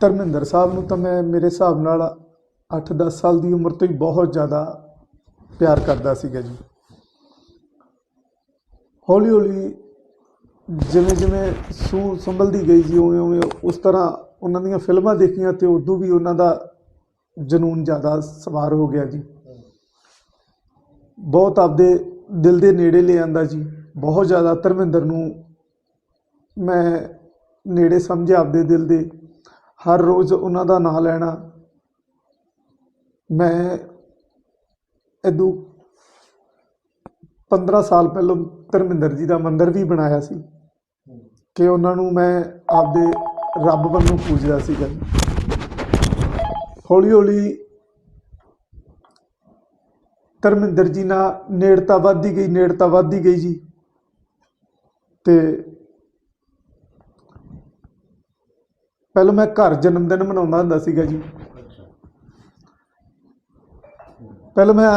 ਧਰਮਿੰਦਰ ਸਾਹਿਬ ਨੂੰ ਤਾਂ ਮੈਂ ਮੇਰੇ ਹਿਸਾਬ ਨਾਲ 8-10 ਸਾਲ ਦੀ ਉਮਰ ਤੋਂ ਹੀ ਬਹੁਤ ਜ਼ਿਆਦਾ ਪਿਆਰ ਕਰਦਾ ਸੀਗਾ ਜੀ। ਹੌਲੀ ਹੌਲੀ ਜਿਵੇਂ ਜਿਵੇਂ ਸੂ ਸੰਭਲਦੀ ਗਈ ਜੀ ਉਵੇਂ ਉਵੇਂ ਉਸ ਤਰ੍ਹਾਂ ਉਹਨਾਂ ਦੀਆਂ ਫਿਲਮਾਂ ਦੇਖੀਆਂ ਤੇ ਉਦੋਂ ਵੀ ਉਹਨਾਂ ਦਾ ਜਨੂਨ ਜ਼ਿਆਦਾ ਸਵਾਰ ਹੋ ਗਿਆ ਜੀ। ਬਹੁਤ ਆਪਦੇ ਦਿਲ ਦੇ ਨੇੜੇ ਲੈ ਆਂਦਾ ਜੀ। ਬਹੁਤ ਜ਼ਿਆਦਾ ਧਰਮਿੰਦਰ ਨੂੰ ਮੈਂ ਨੇੜੇ ਸਮਝਿਆ ਆਪਦੇ ਦਿਲ ਦੇ। ਹਰ ਰੋਜ਼ ਉਹਨਾਂ ਦਾ ਨਾਂ ਲੈਣਾ। ਮੈਂ ਇਦੋਂ 15 ਸਾਲ ਪਹਿਲਾਂ ਧਰਮਿੰਦਰ ਜੀ ਦਾ ਮੰਦਿਰ ਵੀ ਬਣਾਇਆ ਸੀ। ਕਿ ਉਹਨਾਂ ਨੂੰ ਮੈਂ ਆਪਦੇ ਰੱਬ ਵੱਲੋਂ ਪੂਜਦਾ ਸੀਗਾ। ਹੌਲੀ ਹੌਲੀ ਧਰਮਿੰਦਰ ਜੀ ਨਾਲ ਨੇੜਤਾ ਵੱਧਦੀ ਗਈ, ਨੇੜਤਾ ਵੱਧਦੀ ਗਈ ਜੀ। ਤੇ ਪਹਿਲਾਂ ਮੈਂ ਘਰ ਜਨਮ ਦਿਨ ਮਨਾਉਂਦਾ ਹੁੰਦਾ ਸੀਗਾ ਜੀ। ਪਹਿਲਾਂ ਮੈਂ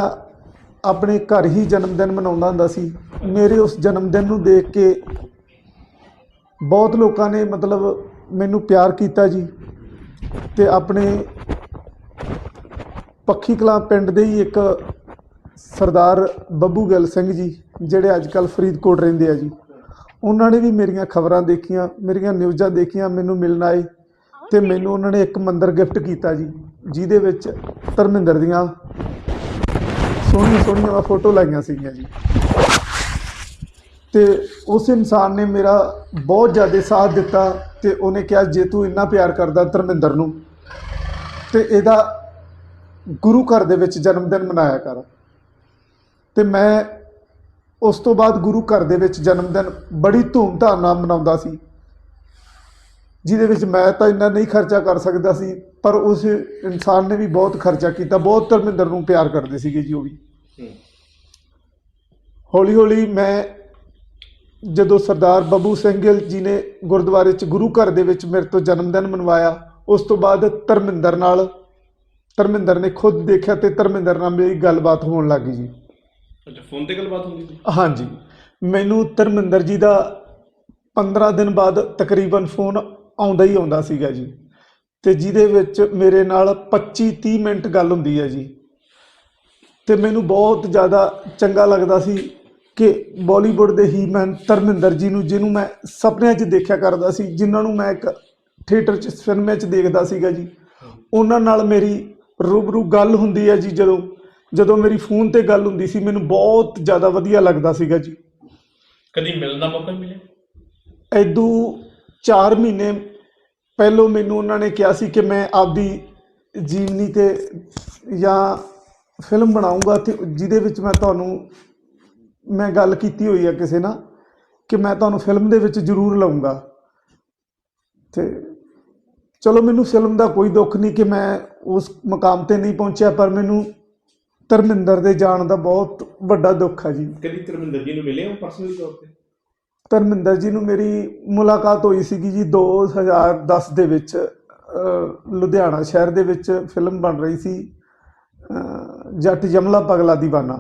ਆਪਣੇ ਘਰ ਹੀ ਜਨਮ ਦਿਨ ਮਨਾਉਂਦਾ ਹੁੰਦਾ ਸੀ। ਮੇਰੇ ਉਸ ਜਨਮ ਦਿਨ ਨੂੰ ਦੇਖ ਕੇ ਬਹੁਤ ਲੋਕਾਂ ਨੇ ਮਤਲਬ ਮੈਨੂੰ ਪਿਆਰ ਕੀਤਾ ਜੀ ਤੇ ਆਪਣੇ ਪੱਖੀ ਕਲਾਂ ਪਿੰਡ ਦੇ ਹੀ ਇੱਕ ਸਰਦਾਰ ਬੱਬੂ ਗਿੱਲ ਸਿੰਘ ਜੀ ਜਿਹੜੇ ਅੱਜ ਕੱਲ ਫਰੀਦਕੋਟ ਰਹਿੰਦੇ ਆ ਜੀ। ਉਹਨਾਂ ਨੇ ਵੀ ਮੇਰੀਆਂ ਖਬਰਾਂ ਦੇਖੀਆਂ ਮੇਰੀਆਂ ਨਿਊਜ਼ਾਂ ਦੇਖੀਆਂ ਮੈਨੂੰ ਮਿਲਣ ਆਏ। ਤੇ ਮੈਨੂੰ ਉਹਨਾਂ ਨੇ ਇੱਕ ਮੰਦਰ ਗਿਫਟ ਕੀਤਾ ਜੀ, ਜਿਹਦੇ ਵਿੱਚ ਧਰਮਿੰਦਰ ਦੀਆਂ ਸੋਹਣੀਆਂ ਸੋਹਣੀਆਂ ਫੋਟੋ ਲਾਈਆਂ ਸੀਗੀਆਂ ਜੀ। ਤੇ ਉਸ ਇਨਸਾਨ ਨੇ ਮੇਰਾ ਬਹੁਤ ਜ਼ਿਆਦਾ ਸਾਥ ਦਿੱਤਾ ਤੇ ਉਹਨੇ ਕਿਹਾ, ਜੇ ਤੂੰ ਇੰਨਾ ਪਿਆਰ ਕਰਦਾ ਧਰਮਿੰਦਰ ਨੂੰ, ਤੇ ਇਹਦਾ ਗੁਰੂ ਘਰ ਦੇ ਵਿੱਚ ਜਨਮ ਦਿਨ ਮਨਾਇਆ ਕਰ। ਤੇ ਮੈਂ ਉਸ ਤੋਂ ਬਾਅਦ ਗੁਰੂ ਘਰ ਦੇ ਵਿੱਚ ਜਨਮ ਦਿਨ ਬੜੀ ਧੂਮਧਾਮ ਨਾਲ ਮਨਾਉਂਦਾ ਸੀ। ਜਿਹਦੇ ਵਿੱਚ ਮੈਂ ਤਾਂ ਇੰਨਾ ਨਹੀਂ ਖਰਚਾ ਕਰ ਸਕਦਾ ਸੀ ਪਰ ਉਸ ਇਨਸਾਨ ਨੇ ਵੀ ਬਹੁਤ ਖਰਚਾ ਕੀਤਾ ਬਹੁਤ ਧਰਮਿੰਦਰ ਨੂੰ ਪਿਆਰ ਕਰਦੇ ਸੀਗੇ ਜੀ ਉਹ ਵੀ। ਹੌਲੀ ਹੌਲੀ ਮੈਂ ਜਦੋਂ ਸਰਦਾਰ ਬੱਬੂ ਸਿੰਘ ਗਿੱਲ ਜੀ ਨੇ ਗੁਰਦੁਆਰੇ 'ਚ ਗੁਰੂ ਘਰ ਦੇ ਵਿੱਚ ਮੇਰੇ ਤੋਂ ਜਨਮ ਦਿਨ ਮਨਵਾਇਆ ਉਸ ਤੋਂ ਬਾਅਦ ਧਰਮਿੰਦਰ ਨਾਲ ਧਰਮਿੰਦਰ ਨੇ ਖੁਦ ਦੇਖਿਆ ਤੇ ਧਰਮਿੰਦਰ ਨਾਲ ਮੇਰੀ ਗੱਲਬਾਤ ਹੋਣ ਲੱਗ ਗਈ ਜੀ। ਅੱਛਾ ਫੋਨ ਤੇ ਗੱਲਬਾਤ ਹੁੰਦੀ ਸੀ? ਹਾਂਜੀ। ਮੈਨੂੰ ਧਰਮਿੰਦਰ ਜੀ ਦਾ 15 ਦਿਨ ਬਾਅਦ ਤਕਰੀਬਨ ਫੋਨ ਆਉਂਦਾ ਹੀ ਆਉਂਦਾ ਸੀਗਾ ਜੀ। ਤੇ ਜਿਹਦੇ ਵਿੱਚ ਮੇਰੇ ਨਾਲ 25 30 ਮਿੰਟ ਗੱਲ ਹੁੰਦੀ ਹੈ ਜੀ। ਤੇ ਮੈਨੂੰ ਬਹੁਤ ਜ਼ਿਆਦਾ ਚੰਗਾ ਲੱਗਦਾ ਸੀ ਕਿ ਬਾਲੀਵੁੱਡ ਦੇ ਹੀਮੈਨ ਧਰਮਿੰਦਰ ਜੀ ਨੂੰ ਜਿਹਨੂੰ ਮੈਂ ਸੁਪਨਿਆਂ 'ਚ ਦੇਖਿਆ ਕਰਦਾ ਸੀ ਜਿਨ੍ਹਾਂ ਨੂੰ ਮੈਂ ਇੱਕ ਥੀਏਟਰ 'ਚ ਫਿਲਮਾਂ 'ਚ ਦੇਖਦਾ ਸੀਗਾ ਜੀ। ਉਹਨਾਂ ਨਾਲ ਮੇਰੀ ਰੂਬਰੂ ਗੱਲ ਹੁੰਦੀ ਹੈ ਜੀ ਜਦੋਂ ਜਦੋਂ ਮੇਰੀ ਫੋਨ ਤੇ ਗੱਲ ਹੁੰਦੀ ਸੀ ਮੈਨੂੰ ਬਹੁਤ ਜ਼ਿਆਦਾ ਵਧੀਆ ਲੱਗਦਾ ਸੀਗਾ ਜੀ। ਕਦੀ ਮਿਲਣ ਦਾ ਮੌਕਾ ਮਿਲਿਆ? ਐਦੂ 4 ਮਹੀਨੇ ਪਹਿਲੋਂ ਮੈਨੂੰ ਉਹਨਾਂ ਨੇ ਕਿਹਾ ਸੀ ਕਿ ਮੈਂ ਆਪਦੀ ਜੀਵਨੀ ਤੇ ਜਾਂ ਫਿਲਮ ਬਣਾਉਂਗਾ ਤੇ ਜਿਹਦੇ ਵਿੱਚ ਮੈਂ ਤੁਹਾਨੂੰ, ਮੈਂ ਗੱਲ ਕੀਤੀ ਹੋਈ ਹੈ ਕਿਸੇ ਨਾਲ ਕਿ ਮੈਂ ਤੁਹਾਨੂੰ ਫਿਲਮ ਦੇ ਵਿੱਚ ਜ਼ਰੂਰ ਲਾਉਂਗਾ। ਤੇ ਚਲੋ ਮੈਨੂੰ ਫਿਲਮ ਦਾ ਕੋਈ ਦੁੱਖ ਨਹੀਂ ਕਿ ਮੈਂ ਉਸ ਮਕਾਮ ਤੇ ਨਹੀਂ ਪਹੁੰਚਿਆ, ਪਰ ਮੈਨੂੰ ਧਰਮਿੰਦਰ ਦੇ ਜਾਣ ਦਾ ਬਹੁਤ ਵੱਡਾ ਦੁੱਖ ਹੈ ਜੀ। ਕਦੀ ਧਰਮਿੰਦਰ ਜੀ ਨੂੰ ਮਿਲੇ ਹੋ ਪਰਸਨਲੀ ਤੌਰ ਤੇ? ਧਰਮਿੰਦਰ ਜੀ ਨੂੰ ਮੇਰੀ ਮੁਲਾਕਾਤ ਹੋਈ ਸੀਗੀ ਜੀ 2010 ਦੇ ਵਿੱਚ ਲੁਧਿਆਣਾ ਸ਼ਹਿਰ ਦੇ ਵਿੱਚ ਫਿਲਮ ਬਣ ਰਹੀ ਸੀ ਜੱਟ ਜਮਲਾ ਪਗਲਾ ਦੀਵਾਨਾ।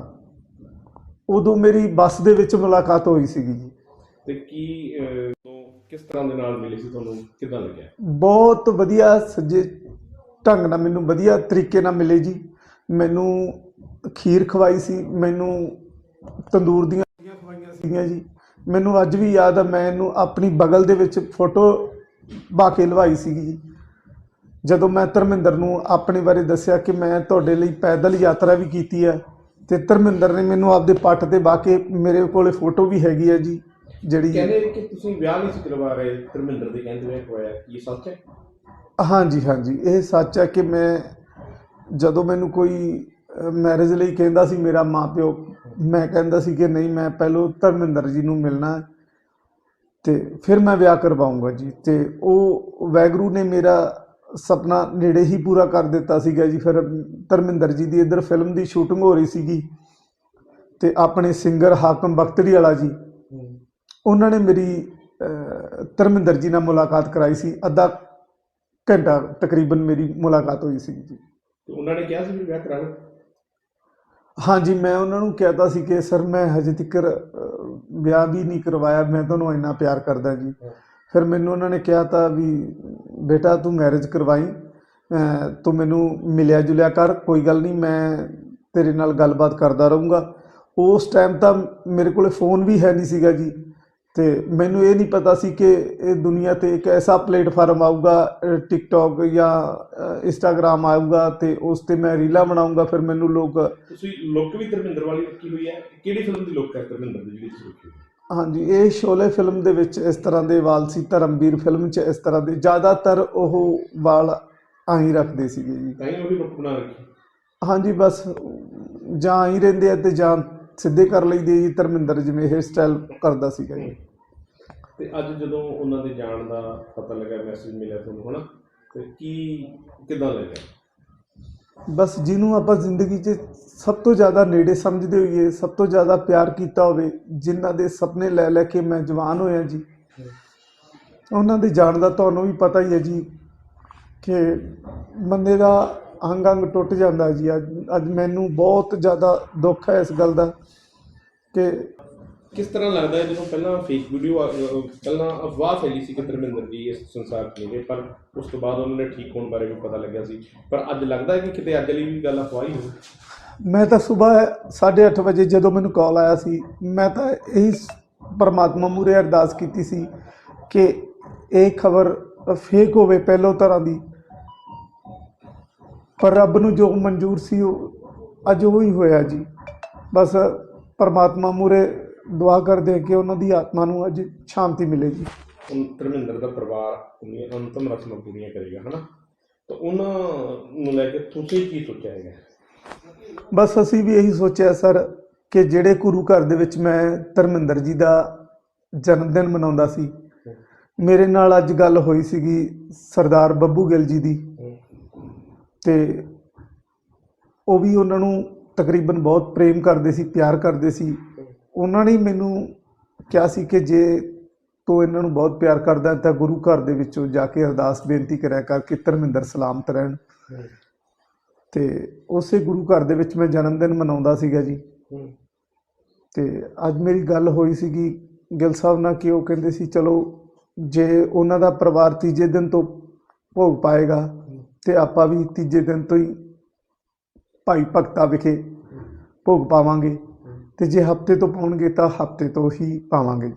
ਉਦੋਂ ਮੇਰੀ ਬੱਸ ਦੇ ਵਿੱਚ ਮੁਲਾਕਾਤ ਹੋਈ ਸੀਗੀ ਜੀ। ਤੇ ਕੀ ਕਿਸ ਤਰ੍ਹਾਂ ਦੇ ਨਾਲ ਮਿਲੇ ਸੀ ਤੁਹਾਨੂੰ? ਕਿਦਾਂ ਲੱਗਿਆ? ਬਹੁਤ ਵਧੀਆ ਸੱਜੇ ਢੰਗ ਨਾਲ ਮੈਨੂੰ ਵਧੀਆ ਤਰੀਕੇ ਨਾਲ ਮਿਲੇ ਜੀ। ਮੈਨੂੰ ਖੀਰ ਖਵਾਈ ਸੀ ਮੈਨੂੰ ਤੰਦੂਰ ਦੀਆਂ ਖਵਾਈਆਂ ਸੀਗੀਆਂ ਜੀ। ਮੈਨੂੰ ਅੱਜ ਵੀ ਯਾਦ ਆ ਮੈਂ ਇਹਨੂੰ ਆਪਣੀ ਬਗਲ ਦੇ ਵਿੱਚ ਫੋਟੋ ਪਾ ਕੇ ਲਵਾਈ ਸੀਗੀ ਜੀ। ਜਦੋਂ ਮੈਂ ਧਰਮਿੰਦਰ ਨੂੰ ਆਪਣੇ ਬਾਰੇ ਦੱਸਿਆ ਕਿ ਮੈਂ ਤੁਹਾਡੇ ਲਈ ਪੈਦਲ ਯਾਤਰਾ ਵੀ ਕੀਤੀ ਹੈ ਤੇ ਧਰਮਿੰਦਰ ਨੇ ਮੈਨੂੰ ਆਪਦੇ ਪੱਟ ਤੇ ਬਾ ਕੇ ਮੇਰੇ ਕੋਲੇ ਫੋਟੋ ਵੀ ਹੈਗੀ ਹੈ ਜੀ ਜਿਹੜੀ ਕਹਿੰਦੇ ਕਿ ਤੁਸੀਂ ਵਿਆਹ ਨਹੀਂ ਸੀ ਕਰਵਾ ਰਹੇ ਧਰਮਿੰਦਰ ਦੇ ਕਹਿੰਦੇ ਹੋਏ ਹੋਇਆ ਕੀ ਸੱਚ ਹੈ? ਹਾਂਜੀ ਹਾਂਜੀ ਇਹ ਸੱਚ ਹੈ ਕਿ ਮੈਂ ਜਦੋਂ ਮੈਨੂੰ ਕੋਈ ਮੈਰਿਜ ਲਈ ਕਹਿੰਦਾ ਸੀ ਮੇਰਾ ਮਾਪਿਓ ਮੈਂ ਕਹਿੰਦਾ ਸੀ ਕਿ ਨਹੀਂ, ਮੈਂ ਪਹਿਲੋਂ ਧਰਮਿੰਦਰ ਜੀ ਨੂੰ ਮਿਲਣਾ ਤੇ ਫਿਰ ਮੈਂ ਵਿਆਹ ਕਰਵਾਉਂਗਾ ਜੀ। ਤੇ ਉਹ ਵੈਗਰੂ ਨੇ ਮੇਰਾ ਸੁਪਨਾ ਨੇੜੇ ਹੀ ਪੂਰਾ ਕਰ ਦਿੱਤਾ ਸੀਗਾ ਜੀ। ਫਿਰ ਧਰਮਿੰਦਰ ਜੀ ਦੀ ਇੱਧਰ ਫਿਲਮ ਦੀ ਸ਼ੂਟਿੰਗ ਹੋ ਰਹੀ ਸੀਗੀ ਤੇ ਆਪਣੇ ਸਿੰਗਰ ਹਾਕਮ ਬਖਤੜੀ ਵਾਲਾ ਜੀ, ਉਹਨਾਂ ਨੇ ਮੇਰੀ ਧਰਮਿੰਦਰ ਜੀ ਨਾਲ ਮੁਲਾਕਾਤ ਕਰਾਈ ਸੀ। ਅੱਧਾ ਘੰਟਾ ਤਕਰੀਬਨ ਮੇਰੀ ਮੁਲਾਕਾਤ ਹੋਈ ਸੀ ਜੀ। ਉਹਨਾਂ ਨੇ ਕਿਹਾ ਸੀ ਵੀ ਵਿਆਹ ਕਰਾਓ? ਹਾਂਜੀ ਮੈਂ ਉਹਨਾਂ ਨੂੰ ਕਹਿਤਾ ਸੀ ਕਿ ਸਰ ਮੈਂ ਹਜੇ ਤੱਕ ਵਿਆਹ ਵੀ ਨਹੀਂ ਕਰਵਾਇਆ ਮੈਂ ਤੁਹਾਨੂੰ ਇੰਨਾ ਪਿਆਰ ਕਰਦਾ ਜੀ। ਫਿਰ ਮੈਨੂੰ ਉਹਨਾਂ ਨੇ ਕਿਹਾ ਤਾਂ ਵੀ ਬੇਟਾ ਤੂੰ ਮੈਰਿਜ ਕਰਵਾਈ ਤੂੰ ਮੈਨੂੰ ਮਿਲਿਆ ਜੁਲਿਆ ਕਰ ਕੋਈ ਗੱਲ ਨਹੀਂ ਮੈਂ ਤੇਰੇ ਨਾਲ ਗੱਲਬਾਤ ਕਰਦਾ ਰਹੂੰਗਾ। ਉਸ ਟਾਈਮ ਤਾਂ ਮੇਰੇ ਕੋਲੇ ਫੋਨ ਵੀ ਹੈ ਨਹੀਂ ਸੀਗਾ ਜੀ। ਤੇ ਮੈਨੂੰ ਇਹ ਨਹੀਂ ਪਤਾ ਸੀ ਕਿ ਇਹ ਦੁਨੀਆ ਤੇ ਇੱਕ ਐਸਾ ਪਲੇਟਫਾਰਮ ਆਊਗਾ ਟਿਕਟੌਕ ਜਾਂ ਇੰਸਟਾਗ੍ਰam ਆਊਗਾ ਤੇ ਉਸ ਤੇ ਮੈਂ ਰੀਲਾਂ ਬਣਾਊਂਗਾ ਫਿਰ ਮੈਨੂੰ ਲੋਕ ਤੁਸੀਂ ਲੁੱਕ ਵੀ ਧਰਮਿੰਦਰ ਵਾਲੀ ਰੱਖੀ ਹੋਈ ਹੈ। ਕਿਹੜੀ ਫਿਲਮ ਦੀ ਲੁੱਕ ਹੈ ਧਰਮਿੰਦਰ ਦੀ ਜਿਹੜੀ ਤੁਸੀਂ ਰੱਖੀ ਹੈ? ਹਾਂਜੀ ਇਹ ਸ਼ੋਲੇ ਫਿਲਮ ਦੇ ਵਿੱਚ ਇਸ ਤਰ੍ਹਾਂ ਦੇ ਵਾਲ ਸੀ ਧਰਮਵੀਰ ਫਿਲਮ 'ਚ ਇਸ ਤਰ੍ਹਾਂ ਦੇ ਜ਼ਿਆਦਾਤਰ ਉਹ ਵਾਲ ਆਹੀ ਰੱਖਦੇ ਸੀਗੇ ਜੀ। ਤਾਂ ਹੀ ਉਹਦੀ ਲੁੱਕ ਬਣਾ ਰੱਖੀ। ਹਾਂਜੀ ਬਸ ਜਾਂ ਆਹੀ ਰਹਿੰਦੇ ਆ ਤੇ ਜਾਂ ਸਿੱਧੇ ਕਰ ਲਈਦੇ ਜੀ ਧਰਮਿੰਦਰ ਜਿਵੇਂ ਹੇਅਰ ਸਟਾਈਲ ਕਰਦਾ ਸੀਗਾ ਜੀ। ਤੇ ਅੱਜ ਜਦੋਂ ਉਹਨਾਂ ਦੇ ਜਾਣ ਦਾ ਪਤਾ ਲੱਗਾ ਮੈਸੇਜ ਮਿਲਿਆ ਤੁਹਾਨੂੰ ਹਨਾ? ਤੇ ਕੀ ਕਿਦਾਂ ਲੱਗਿਆ ਬਸ ਜਿਹਨੂੰ ਆਪਾਂ ਜ਼ਿੰਦਗੀ 'ਚ ਸਭ ਤੋਂ ਜ਼ਿਆਦਾ ਨੇੜੇ ਸਮਝਦੇ ਹੋਈਏ ਸਭ ਤੋਂ ਜ਼ਿਆਦਾ ਪਿਆਰ ਕੀਤਾ ਹੋਵੇ ਜਿਨ੍ਹਾਂ ਦੇ ਸੁਪਨੇ ਲੈ ਲੈ ਕੇ ਮੈਂ ਜਵਾਨ ਹੋਇਆ ਜੀ ਉਹਨਾਂ ਦੇ ਜਾਣ ਦਾ ਤੁਹਾਨੂੰ ਵੀ ਪਤਾ ਹੀ ਹੈ ਜੀ ਕਿ ਬੰਦੇ ਦਾ ਅੰਗ ਅੰਗ ਟੁੱਟ ਜਾਂਦਾ ਜੀ। ਅੱਜ ਅੱਜ ਮੈਨੂੰ ਬਹੁਤ ਜ਼ਿਆਦਾ ਦੁੱਖ ਹੈ ਇਸ ਗੱਲ ਦਾ ਕਿ ਕਿਸ ਤਰ੍ਹਾਂ ਲੱਗਦਾ ਹੈ ਜਦੋਂ ਪਹਿਲਾਂ ਫੇਕ ਵੀਡੀਓ ਪਹਿਲਾਂ ਅਫਵਾਹ ਫੈਲੀ ਸੀ ਕਿ ਧਰਮਿੰਦਰ ਜੀ ਇਸ ਸੰਸਾਰ 'ਚ ਨਹੀਂ ਗਏ ਪਰ ਉਸ ਤੋਂ ਬਾਅਦ ਉਹਨਾਂ ਨੇ ਠੀਕ ਹੋਣ ਬਾਰੇ ਵੀ ਪਤਾ ਲੱਗਿਆ ਸੀ। ਪਰ ਅੱਜ ਲੱਗਦਾ ਹੈ ਕਿ ਕਿਤੇ ਅੱਜ ਲਈ ਵੀ ਗੱਲ ਅਫਵਾਹ ਹੀ ਹੋਵੇ ਮੈਂ ਤਾਂ ਸਵੇਰ 8:30 ਵਜੇ ਜਦੋਂ ਮੈਨੂੰ ਕਾਲ ਆਇਆ ਸੀ ਮੈਂ ਤਾਂ ਇਹੀ ਪਰਮਾਤਮਾ ਮੂਰੇ ਅਰਦਾਸ ਕੀਤੀ ਸੀ ਕਿ ਇਹ ਖਬਰ ਫੇਕ ਹੋਵੇ ਪਹਿਲੋਂ ਤਰ੍ਹਾਂ ਦੀ। ਪਰ ਰੱਬ ਨੂੰ ਜੋ ਮਨਜ਼ੂਰ ਸੀ ਉਹ ਅੱਜ ਉਹ ਹੀ ਹੋਇਆ ਜੀ। ਬਸ ਪਰਮਾਤਮਾ ਮੂਰੇ ਦੁਆ ਕਰਦੇ ਕਿ ਉਹਨਾਂ ਦੀ ਆਤਮਾ ਨੂੰ ਅੱਜ ਸ਼ਾਂਤੀ ਮਿਲੇ ਜੀ। ਧਰਮਿੰਦਰ ਦਾ ਪਰਿਵਾਰ ਉਹਨੀਆਂ ਅੰਤਮ ਰਸਮਾਂ ਪੂਰੀਆਂ ਕਰੇਗਾ ਹਨਾ? ਤਾਂ ਉਹਨਾਂ ਨੂੰ ਲੈ ਕੇ ਤੁਸੀਂ ਕੀ ਸੋਚਿਆ ਹੈਗਾ? ਬਸ ਅਸੀਂ ਵੀ ਇਹੀ ਸੋਚਿਆ ਸਰ ਕਿ ਜਿਹੜੇ ਗੁਰੂ ਘਰ ਦੇ ਵਿੱਚ ਮੈਂ ਧਰਮਿੰਦਰ ਜੀ ਦਾ ਜਨਮ ਦਿਨ ਮਨਾਉਂਦਾ ਸੀ ਮੇਰੇ ਨਾਲ ਅੱਜ ਗੱਲ ਹੋਈ ਸੀਗੀ ਸਰਦਾਰ ਬੱਬੂ ਗਿੱਲ ਜੀ ਦੀ। ਤੇ ਉਹ ਵੀ ਉਹਨਾਂ ਨੂੰ ਤਕਰੀਬਨ ਬਹੁਤ ਪ੍ਰੇਮ ਕਰਦੇ ਸੀ, ਪਿਆਰ ਕਰਦੇ ਸੀ। ਉਹਨਾਂ ਨੇ ਮੈਨੂੰ ਕਿਹਾ ਸੀ ਕਿ ਜੇ ਤੂੰ ਇਹਨਾਂ ਨੂੰ ਬਹੁਤ ਪਿਆਰ ਕਰਦਾ ਤਾਂ ਗੁਰੂ ਘਰ ਦੇ ਵਿੱਚੋਂ ਜਾ ਕੇ ਅਰਦਾਸ ਬੇਨਤੀ ਕਰਿਆ ਕਰ ਕਿ ਧਰਮਿੰਦਰ ਸਲਾਮਤ ਰਹਿਣ। ਤੇ ਉਸੇ ਗੁਰੂ ਘਰ ਦੇ ਵਿੱਚ ਮੈਂ ਜਨਮ ਦਿਨ ਮਨਾਉਂਦਾ ਸੀਗਾ ਜੀ। ਤੇ ਅੱਜ ਮੇਰੀ ਗੱਲ ਹੋਈ ਸੀਗੀ ਗਿੱਲ ਸਾਹਿਬ ਨਾਲ ਕਿ ਉਹ ਕਹਿੰਦੇ ਸੀ, ਚਲੋ ਜੇ ਉਹਨਾਂ ਦਾ ਪਰਿਵਾਰ ਤੀਜੇ ਦਿਨ ਤੋਂ ਭੋਗ ਪਾਏਗਾ ਤੇ ਆਪਾਂ ਵੀ ਤੀਜੇ ਦਿਨ ਤੋਂ ਹੀ ਭਾਈ ਭਗਤਾ ਵਿਖੇ ਭੋਗ ਪਾਵਾਂਗੇ ਤੇ ਜੇ ਹਫ਼ਤੇ ਤੋਂ ਪਾਉਣਗੇ ਤਾਂ ਹਫ਼ਤੇ ਤੋਂ ਹੀ ਪਾਵਾਂਗੇ ਜੀ।